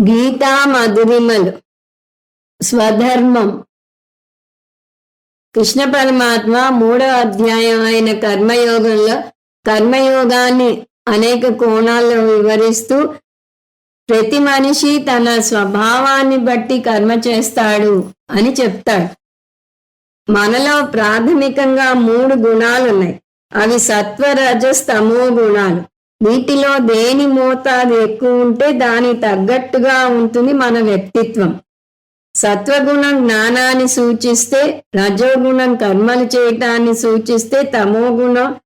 గీతా మధురిమలు స్వధర్మం. కృష్ణ పరమాత్మ మూడవ అధ్యాయం అయిన కర్మయోగంలో కర్మయోగాన్ని అనేక కోణాల్లో వివరిస్తూ ప్రతి మనిషి తన స్వభావాన్ని బట్టి కర్మ చేస్తాడు అని చెప్తాడు. మనలో ప్రాథమికంగా మూడు గుణాలు ఉన్నాయి అవి సత్వ రజస్తమో గుణాలు. వీటిలో దేని మోతాదు ఎక్కువ ఉంటే దాని తగ్గట్టుగా ఉంటుంది మన వ్యక్తిత్వం. సత్వగుణం జ్ఞానాన్ని సూచిస్తే రజోగుణం కర్మలు చేయటాన్ని సూచిస్తే తమో గుణం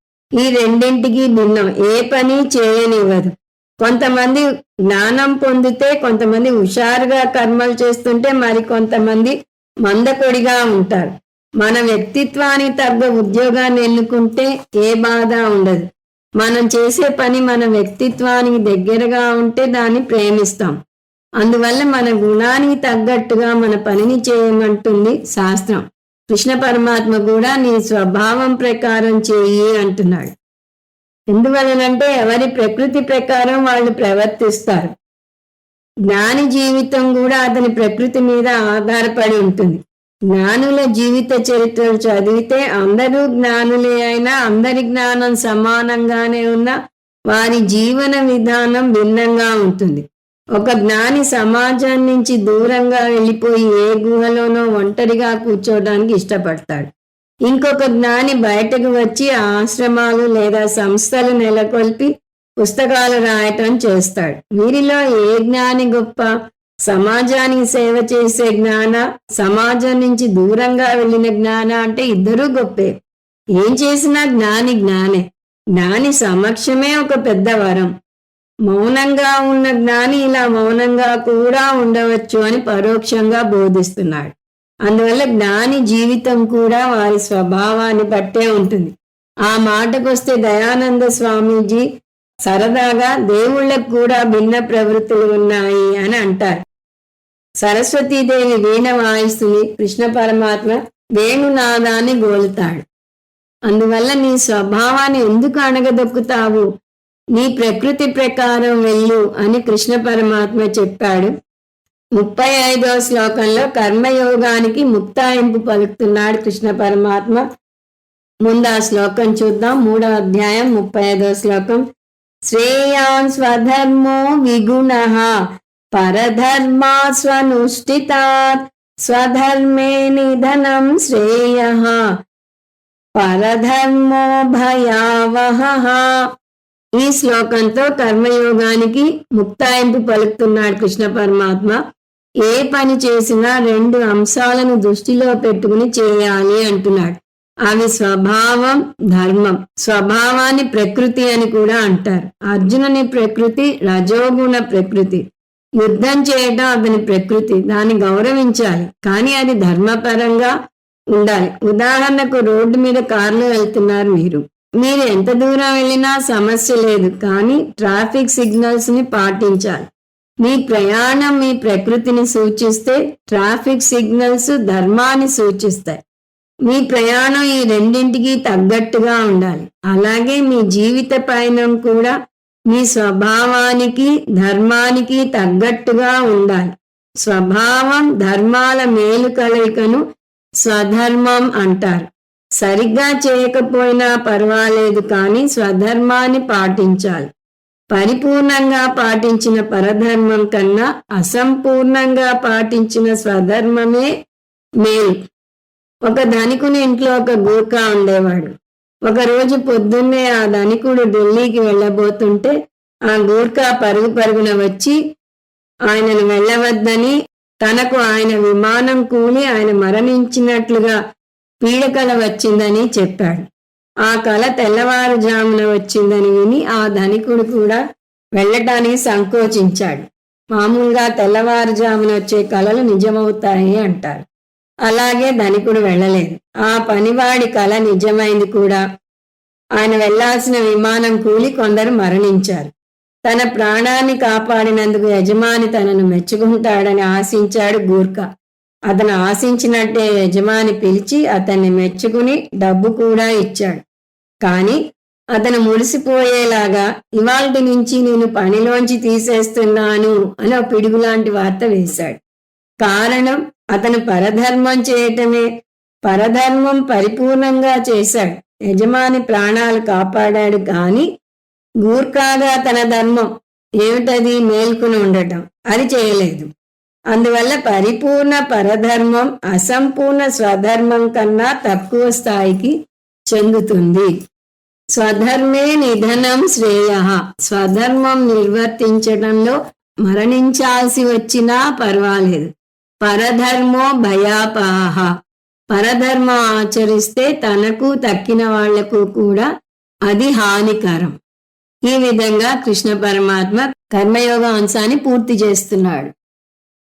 ఈ రెండింటికి భిన్నం. ఏ పని చేయనివ్వదు. కొంతమంది జ్ఞానం పొందితే కొంతమంది హుషారుగా కర్మలు చేస్తుంటే మరి కొంతమంది మందకొడిగా ఉంటారు. మన వ్యక్తిత్వానికి తగ్గ ఉద్యోగాన్ని ఎన్నుకుంటే ఏ బాధ ఉండదు. మనం చేసే పని మన వ్యక్తిత్వానికి దగ్గరగా ఉంటే దాన్ని ప్రేమిస్తాం. అందువల్ల మన గుణానికి తగ్గట్టుగా మన పనిని చేయమంటుంది శాస్త్రం. కృష్ణ పరమాత్మ కూడా నీ స్వభావం ప్రకారం చేయి అంటున్నాడు. ఎందువలనంటే ఎవరి ప్రకృతి ప్రకారం వాళ్ళు ప్రవర్తిస్తారు. జ్ఞాని జీవితం కూడా అతని ప్రకృతి మీద ఆధారపడి ఉంటుంది. జ్ఞానుల జీవిత చరిత్రలు చదివితే అందరూ జ్ఞానులే అయినా అందరి జ్ఞానం సమానంగానే ఉన్న వారి జీవన విధానం భిన్నంగా ఉంటుంది. ఒక జ్ఞాని సమాజం నుంచి దూరంగా వెళ్ళిపోయి ఏ గుహలోనో ఒంటరిగా కూర్చోవడానికి ఇష్టపడతాడు. ఇంకొక జ్ఞాని బయటకు వచ్చి ఆశ్రమాలు లేదా సంస్థలు నెలకొల్పి పుస్తకాలు రాయటం చేస్తాడు. వీరిలో ఏ జ్ఞాని గొప్ప? సమాజానికి సేవ చేసే జ్ఞాన సమాజం నుంచి దూరంగా వెళ్ళిన జ్ఞాన అంటే ఇద్దరూ గొప్పే. ఏం చేసినా జ్ఞాని జ్ఞానే. జ్ఞాని సమక్షమే ఒక పెద్ద వరం. మౌనంగా ఉన్న జ్ఞాని ఇలా మౌనంగా కూడా ఉండవచ్చు అని పరోక్షంగా బోధిస్తున్నాడు. అందువల్ల జ్ఞాని జీవితం కూడా వారి స్వభావాన్ని బట్టే ఉంటుంది. ఆ మాటకొస్తే దయానంద స్వామీజీ సరదాగా దేవుళ్ళకు కూడా భిన్న ప్రవృత్తులు ఉన్నాయి అని అంటారు. సరస్వతీదేవి వీణ వాయిస్తుంది కృష్ణ పరమాత్మ వేణునాదాన్ని గోలుతాడు అందువల్ల నీ స్వభావాన్ని ఎందుకు అణగదొక్కుతావు? నీ ప్రకృతి ప్రకారం వెళ్ళు అని కృష్ణ పరమాత్మ చెప్పాడు. ముప్పై ఐదో శ్లోకంలో కర్మయోగానికి ముక్తాయింపు పలుకుతున్నాడు కృష్ణ పరమాత్మ. ముందు ఆ శ్లోకం చూద్దాం. మూడో అధ్యాయం ముప్పై ఐదో శ్లోకం. శ్రేయాన్ స్వధర్మో విగుణ పరధర్మా స్వనుష్ఠితాత్ స్వధర్మే నిధనం శ్రేయ పరధర్మో భయావహ. ఈ శ్లోకంతో కర్మయోగానికి ముక్తాయింపు పలుకుతున్నాడు కృష్ణ పరమాత్మ. ఏ పని చేసినా రెండు అంశాలను దృష్టిలో పెట్టుకుని చేయాలి అంటున్నాడు. అవి స్వభావం ధర్మం. స్వభావాన్ని ప్రకృతి అని కూడా అంటారు. అర్జునుని ప్రకృతి రజోగుణ ప్రకృతి. యుద్ధం చేయడం అతని ప్రకృతి. దాన్ని గౌరవించాలి. కానీ అది ధర్మపరంగా ఉండాలి. ఉదాహరణకు రోడ్డు మీద కార్లు వెళ్తున్నారు మీరు. మీరు ఎంత దూరం వెళ్ళినా సమస్య లేదు. కానీ ట్రాఫిక్ సిగ్నల్స్ని పాటించాలి. మీ ప్రయాణం మీ ప్రకృతిని సూచిస్తే ట్రాఫిక్ సిగ్నల్స్ ధర్మాన్ని సూచిస్తాయి. మీ ప్రయాణం ఈ రెండింటికి తగ్గట్టుగా ఉండాలి. అలాగే మీ జీవిత పయనం కూడా మీ స్వభావానికి ధర్మానికి తగ్గట్టుగా ఉండాలి. స్వభావం ధర్మాల మేలు కలయికను స్వధర్మం అంటారు. సరిగ్గా చేయకపోయినా పర్వాలేదు కానీ స్వధర్మాన్ని పాటించాలి. పరిపూర్ణంగా పాటించిన పరధర్మం కన్నా అసంపూర్ణంగా పాటించిన స్వధర్మమే మేలు. ఒక ధనికుని ఇంట్లో ఒక గూర్ఖా ఉండేవాడు. ఒకరోజు పొద్దున్నే ఆ ధనికుడు ఢిల్లీకి వెళ్ళబోతుంటే ఆ గూర్ఖా పరుగు పరుగున వచ్చి ఆయనను వెళ్ళవద్దని తనకు ఆయన విమానం కూలి ఆయన మరణించినట్లుగా పీడకల వచ్చిందని చెప్పాడు. ఆ కళ తెల్లవారుజామున వచ్చిందని విని ఆ ధనికుడు కూడా వెళ్ళటానికి సంకోచించాడు. మామూలుగా తెల్లవారుజామున వచ్చే కళలు నిజమవుతాయి అంటారు. అలాగే ధనికుడు వెళ్ళలేదు. ఆ పనివాడి కళ నిజమైంది కూడా. ఆయన వెళ్ళాల్సిన విమానం కూలి కొందరు మరణించారు. తన ప్రాణాన్ని కాపాడినందుకు యజమాని తనను మెచ్చుకుంటాడని ఆశించాడు గూర్ఖా. అతను ఆశించినట్టే యజమాని పిలిచి అతన్ని మెచ్చుకుని డబ్బు కూడా ఇచ్చాడు. కానీ అతను మురిసిపోయేలాగా ఇవాల్టి నుంచి నేను పనిలోంచి తీసేస్తున్నాను అని ఒక వార్త వేశాడు. కారణం అతను పరధర్మం చేయటమే. పరధర్మం పరిపూర్ణంగా చేశాడు. యజమాని ప్రాణాలు కాపాడాడు కానీ గూర్ఖాగా తన ధర్మం ఏమిటది మేల్కొని ఉండటం అది చేయలేదు. అందువల్ల పరిపూర్ణ పరధర్మం అసంపూర్ణ స్వధర్మం కన్నా తక్కువ స్థాయికి చెందుతుంది. స్వధర్మే నిధనం శ్రేయ. స్వధర్మం నిర్వర్తించడంలో మరణించాల్సి వచ్చినా పర్వాలేదు. పరధర్మో భయాపాహ. పరధర్మ ఆచరిస్తే తనకు తక్కిన వాళ్ళకు కూడా అది హానికరం. ఈ విధంగా కృష్ణ పరమాత్మ కర్మయోగ అంశాన్ని పూర్తి చేస్తున్నాడు.